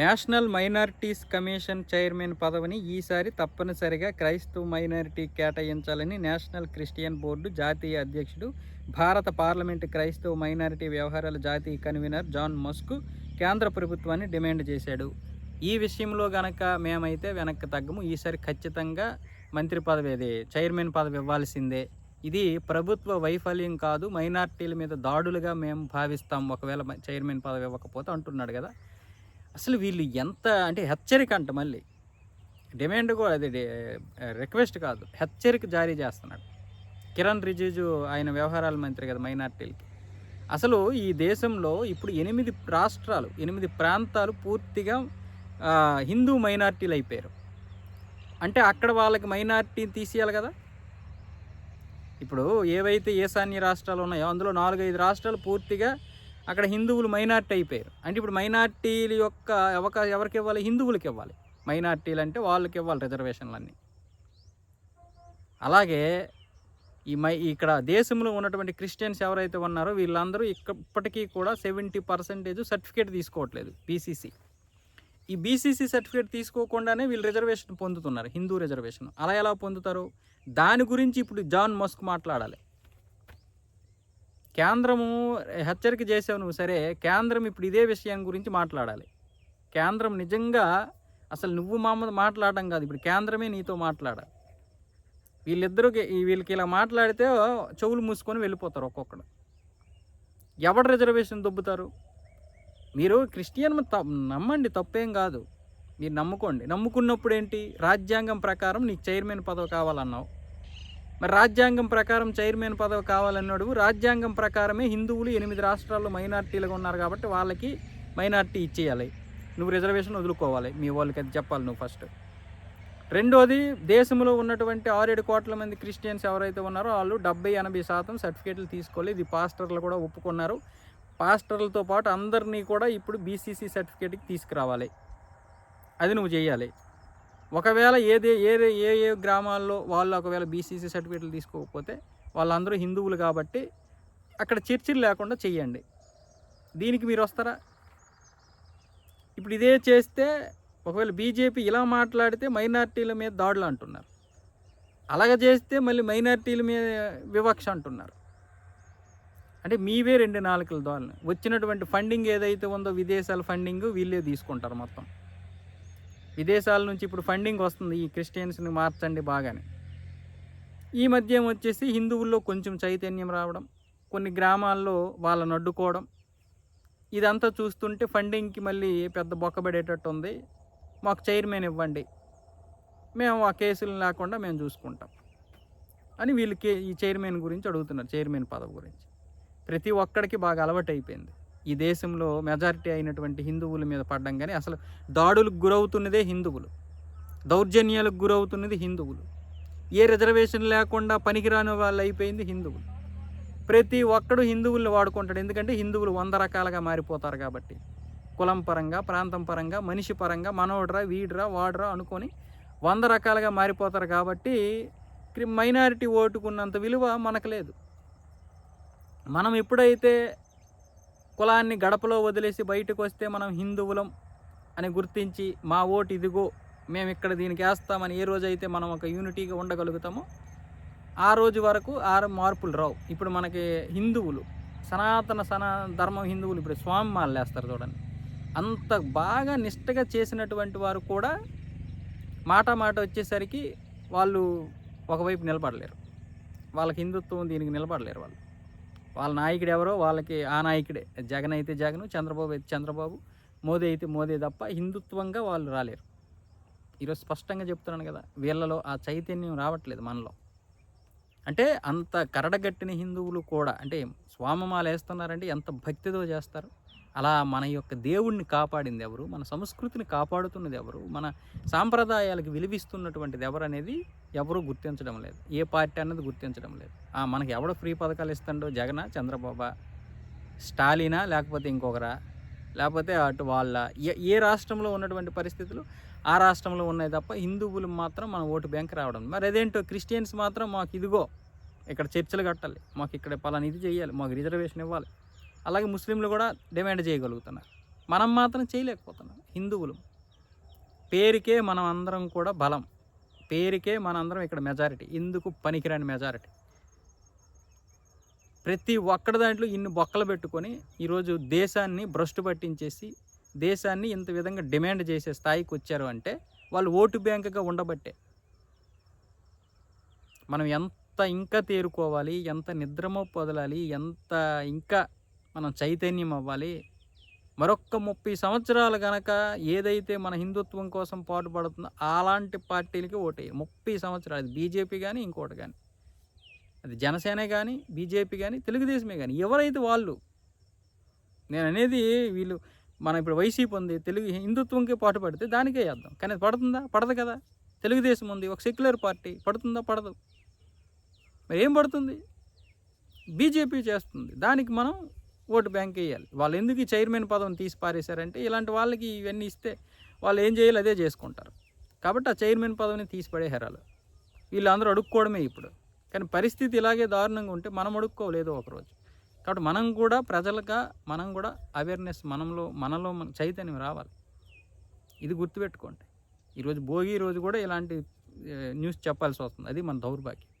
National minorities commission chairman పదవిని ఈసారి తప్పనిసరిగా క్రైస్తవ మైనారిటీ కేటాయించాలని నేషనల్ క్రిస్టియన్ బోర్డు జాతీయ అధ్యక్షుడు భారత పార్లమెంటు క్రైస్తవ మైనారిటీ వ్యవహారాల జాతీయ కన్వీనర్ జాన్ మస్క్ కేంద్ర ప్రభుత్వాన్ని డిమాండ్ చేశాడు. ఈ విషయంలో గనక మేమైతే వెనక్కి తగ్గము. ఈసారి ఖచ్చితంగా మంత్రి పదవి అదే చైర్మన్ పదవి ఇవ్వాల్సిందే. ఇది ప్రభుత్వ వైఫల్యం కాదు. మైనార్టీల మీద దాడులుగా మేము భావిస్తాం. ఒకవేళ చైర్మన్ పదవి ఇవ్వకపోతే అంటున్నాడు కదా. అసలు వీళ్ళు ఎంత అంటే హెచ్చరిక అంట మళ్ళీ. డిమాండ్ కూడా అది రిక్వెస్ట్ కాదు. హెచ్చరిక జారీ చేస్తున్నాడు. కిరణ్ రిజిజు ఆయన వ్యవహారాల మంత్రి కదా మైనార్టీలకి. అసలు ఈ దేశంలో ఇప్పుడు ఎనిమిది రాష్ట్రాలు ఎనిమిది ప్రాంతాలు పూర్తిగా హిందూ మైనార్టీలు అయిపోయారు. అంటే అక్కడ వాళ్ళకి మైనార్టీని తీసేయాలి కదా? ఇప్పుడు ఏవైతే ఈశాన్య రాష్ట్రాలు ఉన్నాయో అందులో నాలుగైదు రాష్ట్రాలు పూర్తిగా అక్కడ హిందువులు మైనార్టీ అయిపోయారు. అంటే ఇప్పుడు మైనార్టీల యొక్క అవకాశం ఎవరికి ఇవ్వాలి? హిందువులకి ఇవ్వాలి. మైనార్టీలు అంటే వాళ్ళకి ఇవ్వాలి రిజర్వేషన్లన్నీ అలాగే ఈ మై ఇక్కడ దేశంలో ఉన్నటువంటి క్రిస్టియన్స్ ఎవరైతే ఉన్నారో వీళ్ళందరూ ఇప్పటికీ కూడా సెవెంటీ పర్సెంటేజ్ సర్టిఫికేట్ తీసుకోవట్లేదు బీసీసీ. ఈ బీసీసీ సర్టిఫికేట్ తీసుకోకుండానే వీళ్ళు రిజర్వేషన్ పొందుతున్నారు హిందూ రిజర్వేషన్. అలా ఎలా పొందుతారు? దాని గురించి ఇప్పుడు జాన్ మస్క్ మాట్లాడాలి. కేంద్రము హెచ్చరిక చేసావు నువ్వు సరే. కేంద్రం ఇప్పుడు ఇదే విషయం గురించి మాట్లాడాలి. కేంద్రం నిజంగా అసలు నువ్వు మామూలు మాట్లాడడం కాదు. ఇప్పుడు కేంద్రమే నీతో మాట్లాడాలి. వీళ్ళిద్దరూ వీళ్ళకి ఇలా మాట్లాడితే చెవులు మూసుకొని వెళ్ళిపోతారు ఒక్కొక్కడు. ఎవడు రిజర్వేషన్ దొబ్బుతారు? మీరు క్రిస్టియన్ త- నమ్మండి తప్పేం కాదు. మీరు నమ్ముకోండి. నమ్ముకున్నప్పుడు ఏంటి రాజ్యాంగం ప్రకారం నీకు చైర్మన్ పదవి కావాలన్నావు. మరి రాజ్యాంగం ప్రకారం చైర్మన్ పదవి కావాలన్నాడు. రాజ్యాంగం ప్రకారమే హిందువులు ఎనిమిది రాష్ట్రాల్లో మైనార్టీలుగా ఉన్నారు కాబట్టి వాళ్ళకి మైనార్టీ ఇచ్చేయాలి. నువ్వు రిజర్వేషన్ వదులుకోవాలి. మీ వాళ్ళకి అది చెప్పాలి నువ్వు ఫస్ట్. రెండోది దేశంలో ఉన్నటువంటి ఆరేడు కోట్ల మంది క్రిస్టియన్స్ ఎవరైతే ఉన్నారో వాళ్ళు డెబ్బై ఎనభై శాతం సర్టిఫికేట్లు తీసుకోవాలి. ఇది పాస్టర్లు కూడా ఒప్పుకున్నారు. పాస్టర్లతో పాటు అందరినీ కూడా ఇప్పుడు బీసీసీ సర్టిఫికేట్కి తీసుకురావాలి. అది నువ్వు చేయాలి. ఒకవేళ ఏదే ఏ ఏ ఏ గ్రామాల్లో వాళ్ళు ఒకవేళ బీసీసీ సర్టిఫికేట్లు తీసుకోకపోతే వాళ్ళందరూ హిందువులు కాబట్టి అక్కడ చర్చిలు లేకుండా చెయ్యండి. దీనికి మీరు వస్తారా? ఇప్పుడు ఇదే చేస్తే ఒకవేళ బీజేపీ ఇలా మాట్లాడితే మైనార్టీల మీద దాడులు అంటున్నారు. అలాగ చేస్తే మళ్ళీ మైనార్టీల మీద వివక్ష అంటున్నారు. అంటే మీవే రెండు నాలుకల దాడులు. వచ్చినటువంటి ఫండింగ్ ఏదైతే ఉందో విదేశాల ఫండింగ్ వీళ్ళే తీసుకుంటారు మొత్తం. విదేశాల నుంచి ఇప్పుడు ఫండింగ్ వస్తుంది. ఈ క్రిస్టియన్స్ని మార్చండి బాగానే. ఈ మధ్య వచ్చేసి హిందువుల్లో కొంచెం చైతన్యం రావడం కొన్ని గ్రామాల్లో వాళ్ళని అడ్డుకోవడం ఇదంతా చూస్తుంటే ఫండింగ్కి మళ్ళీ పెద్ద బొక్కబడేటట్టు ఉంది. మాకు చైర్మన్ ఇవ్వండి. మేము ఆ కేసులు లేకుండా మేము చూసుకుంటాం అని వీళ్ళకి ఈ చైర్మన్ గురించి అడుగుతున్నారు చైర్మన్ పదవి గురించి. ప్రతి ఒక్కడికి బాగా అలవాటు అయిపోయింది ఈ దేశంలో మెజారిటీ అయినటువంటి హిందువుల మీద పడ్డం కానీ అసలు దాడులకు గురవుతున్నదే హిందువులు. దౌర్జన్యాలకు గురవుతున్నది హిందువులు. ఏ రిజర్వేషన్ లేకుండా పనికిరాని వాళ్ళు అయిపోయింది హిందువులు. ప్రతి ఒక్కడు హిందువుల్ని వాడుకుంటాడు. ఎందుకంటే హిందువులు వంద రకాలుగా మారిపోతారు కాబట్టి. కులం పరంగా ప్రాంతం పరంగా మనిషి పరంగా మనోడ్రా వీడ్రా వాడరా అనుకొని వంద రకాలుగా మారిపోతారు కాబట్టి మైనారిటీ ఓటుకున్నంత విలువ మనకు లేదు. మనం ఎప్పుడైతే కులాన్ని గడపలో వదిలేసి బయటకు వస్తే మనం హిందువులం అని గుర్తించి మా ఓటు ఇదిగో మేము ఇక్కడ దీనికి వేస్తామని ఏ రోజైతే మనం ఒక యూనిటీగా ఉండగలుగుతామో ఆ రోజు వరకు ఆ మార్పులు రావు. ఇప్పుడు మనకి హిందువులు సనాతన సనా ధర్మం హిందువులు ఇప్పుడు స్వామి మాలలు వేస్తారు చూడండి. అంత బాగా నిష్టగా చేసినటువంటి వారు కూడా మాట మాట వచ్చేసరికి వాళ్ళు ఒకవైపు నిలబడలేరు. వాళ్ళకి హిందుత్వం దీనికి నిలబడలేరు వాళ్ళు. వాళ్ళ నాయకుడు ఎవరో వాళ్ళకి ఆ నాయకుడే. జగన్ అయితే జగన్ చంద్రబాబు అయితే చంద్రబాబు మోదీ అయితే మోదీ తప్ప హిందుత్వంగా వాళ్ళు రాలేరు. ఈరోజు స్పష్టంగా చెప్తున్నాను కదా వీళ్ళలో ఆ చైతన్యం రావట్లేదు మనలో. అంటే అంత కరడగట్టిన హిందువులు కూడా అంటే స్వామమాలు వేస్తున్నారంటే ఎంత భక్తితో చేస్తారు? అలా మన యొక్క దేవుణ్ణి కాపాడింది ఎవరు మన సంస్కృతిని కాపాడుతున్నది ఎవరు మన సాంప్రదాయాలకు విలువిస్తున్నటువంటిది ఎవరు అనేది ఎవరూ గుర్తించడం లేదు. ఏ పార్టీ అన్నది గుర్తించడం లేదు. మనకి ఎవడో ఫ్రీ పథకాలు ఇస్తాడో జగన చంద్రబాబా స్టాలినా లేకపోతే ఇంకొకరా? లేకపోతే అటు వాళ్ళ ఏ ఏ రాష్ట్రంలో ఉన్నటువంటి పరిస్థితులు? ఆ రాష్ట్రంలో ఉన్నాయి తప్ప హిందువులు మాత్రం మన ఓటు బ్యాంక్ రావడం మరి అదేంటో క్రిస్టియన్స్ మాత్రం మాకు ఇదిగో ఇక్కడ చర్చలు కట్టాలి. మాకు ఇక్కడ పలానా ఇది చేయాలి మాకు రిజర్వేషన్ ఇవ్వాలి. అలాగే ముస్లింలు కూడా డిమాండ్ చేయగలుగుతున్నారు. మనం మాత్రం చేయలేకపోతున్నాం. హిందువులు. పేరుకే మనం అందరం కూడా బలం. పేరుకే మనందరం ఇక్కడ మెజారిటీ. ఇందుకు పనికిరాని మెజారిటీ. ప్రతి ఒక్కడి దాంట్లో ఇన్ని బొక్కలు పెట్టుకొని ఈరోజు దేశాన్ని భ్రష్టు పట్టించేసి దేశాన్ని ఇంత విధంగా డిమాండ్ చేసే స్థాయికి వచ్చారు అంటే వాళ్ళు ఓటు బ్యాంకుగా ఉండబట్టే. మనం ఎంత ఇంకా తేరుకోవాలి ఎంత నిద్రమో పొదలాలి ఎంత ఇంకా మనం చైతన్యం అవ్వాలి. మరొక్క ముప్పై సంవత్సరాలు గనక ఏదైతే మన హిందుత్వం కోసం పాటుపడుతుందో అలాంటి పార్టీలకి ఓటేయాలి. ముప్పై సంవత్సరాలు అది బీజేపీ కానీ ఇంకోటి కానీ అది జనసేన కానీ బీజేపీ కానీ తెలుగుదేశమే కానీ ఎవరైతే వాళ్ళు. నేను అనేది వీళ్ళు మన ఇప్పుడు వైసీపీ ఉంది తెలుగు హిందుత్వంకి పాటు పడితే దానికే వేద్దాం కానీ పడుతుందా? పడదు కదా. తెలుగుదేశం ఉంది ఒక సెక్యులర్ పార్టీ. పడుతుందా? పడదు. మరి ఏం పడుతుంది? బీజేపీ చేస్తుంది. దానికి మనం ఓటు బ్యాంక్ వేయాలి. వాళ్ళు ఎందుకు ఈ చైర్మన్ పదవిని తీసి పారేశారంటే ఇలాంటి వాళ్ళకి ఇవన్నీ ఇస్తే వాళ్ళు ఏం చేయాలి అదే చేసుకుంటారు. కాబట్టి ఆ చైర్మన్ పదవిని తీసి పడేశారు. వీళ్ళందరూ అడుక్కోవడమే ఇప్పుడు. కానీ పరిస్థితి ఇలాగే దారుణంగా ఉంటే మనం అడుక్కోలేదు ఒకరోజు కాబట్టి మనం కూడా ప్రజలుగా మనం కూడా అవేర్నెస్ మనంలో మనలో మన చైతన్యం రావాలి. ఇది గుర్తుపెట్టుకోండి. ఈరోజు భోగి రోజు కూడా ఇలాంటి న్యూస్ చెప్పాల్సి వస్తుంది. అది మన దౌర్భాగ్యం.